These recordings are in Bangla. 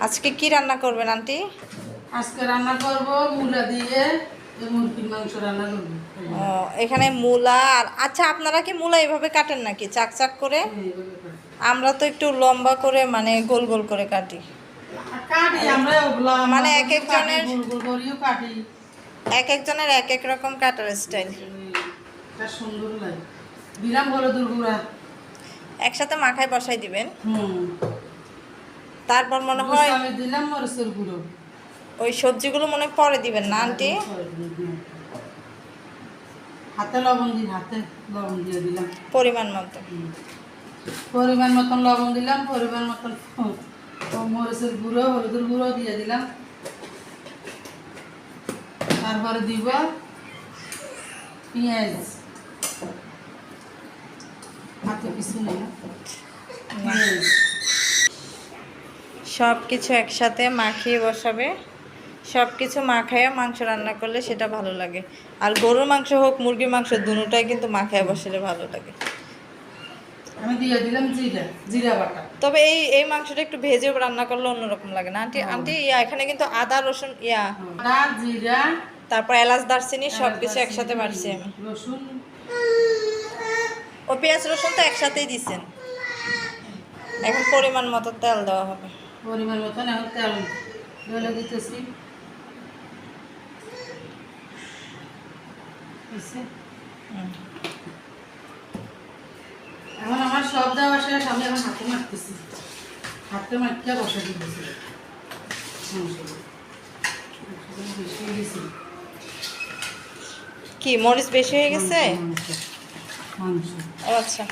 আজকে কি রান্না করবেন আন্টি? আজকে রান্না করব মুলা দিয়ে মুরগির মাংস রান্না করব। ও এখানে মূলা আর আচ্ছা আপনারা কি মূলা এইভাবে কাটেন নাকি চাক চাক করে? আমরা তো একটু লম্বা করে মানে গোল গোল করে কাটি। আমরা মানে এক একজনের- এক একজনের এক এক রকম কাটার স্টাইল। সুন্দর লাগে। দিলাম হলুদের গুঁড়া একসাথে মাখায় বসাই দিবেন? হুম। তারপর মনে হয় আমি দিলাম মরিচের গুঁড়ো। ওই সবজিগুলো মনে পরে দিবেন না আন্টি? হাতে লবণ দিই হাতে লবণ দিয়ে দিলাম। পরিমাণ মতো। পরিমাণ মতন লবণ দিলাম পরিমাণ মতন মরিচের গুঁড়ো হলুদের গুঁড়ো দিয়ে দিলাম। তারপরে দিব পেঁয়াজ। হাতে কিছু নেই পেঁয়াজ। সব কিছু একসাথে মাখিয়ে বসাবে। সব কিছু মাখায় মাংস রান্না করলে সেটা ভালো লাগে। আর গরুর মাংস হোক মুরগির মাংস দুটোটাই কিন্তু মাখায় বসালে ভালো লাগে। আমি দিয়ে দিলাম জিরা জিরা বাটা। তবে এই এই মাংসটা একটু ভেজে রান্না করলে অন্যরকম লাগে না। আন্টি আন্টি ইয়া এখানে কিন্তু আদা রসুন ইয়া। আদা জিরা। তারপর এলাচ দারচিনি সব কিছু একসাথে বাড়ছি আমি। রসুন। ও পেঁয়াজ রসুন তো একসাথেই দিছেন। এখন পরিমাণ মতো তেল দেওয়া হবে। পরিমাণ মতন এখন তেল ঢেলে দিতেছি। এখন আমার সব দেওয়া শেষ আমি এখন হাতে মারতেছি। হাতে মারতে বসে দিতেছি। কি মরিচ বেশি হয়ে গেছে? আচ্ছা।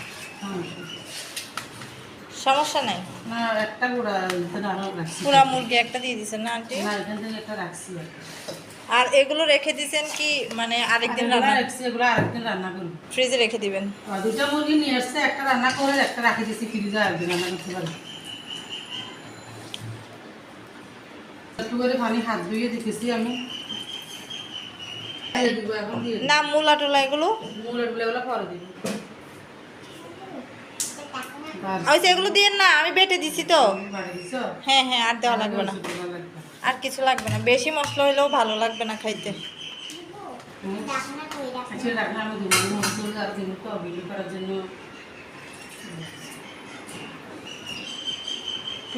সমস্যা নাই। না একটা গুঁড়া পুরা মুরগি একটা দিয়ে দিছেন না আন্টি? না এখান থেকে একটা রাখছি আর এগুলো রেখে দিছেন কি মানে আরেকদিন রান্না? রাখছি এগুলো আরেকদিন রান্না করব। ফ্রিজে রেখে দিবেন। আর দুটো মুরগি নিয়ে আসছে একটা রান্না করে একটা রাখি দিয়েছি ফ্রিজে আরেকদিন রান্না করতে পারি একটু করে পানি হাত ধুয়ে আমি। না মূলা টুলা এগুলো? মুড়েরগুলো এগুলো পরে দিব। ওই এগুলো দিয়ে না আমি বেটে দিছি তো? হ্যাঁ হ্যাঁ আর দেওয়া লাগবে না। আর কিছু লাগবে না। বেশি মশলা হইলেও ভালো লাগবে না খাইতে। আচ্ছা।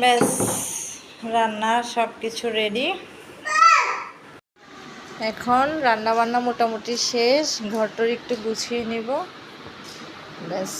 ব্যাস রান্না সব কিছু রেডি এখন রান্না বান্না মোটামুটি শেষ। ঘরটর একটু গুছিয়ে নিব। ব্যাস।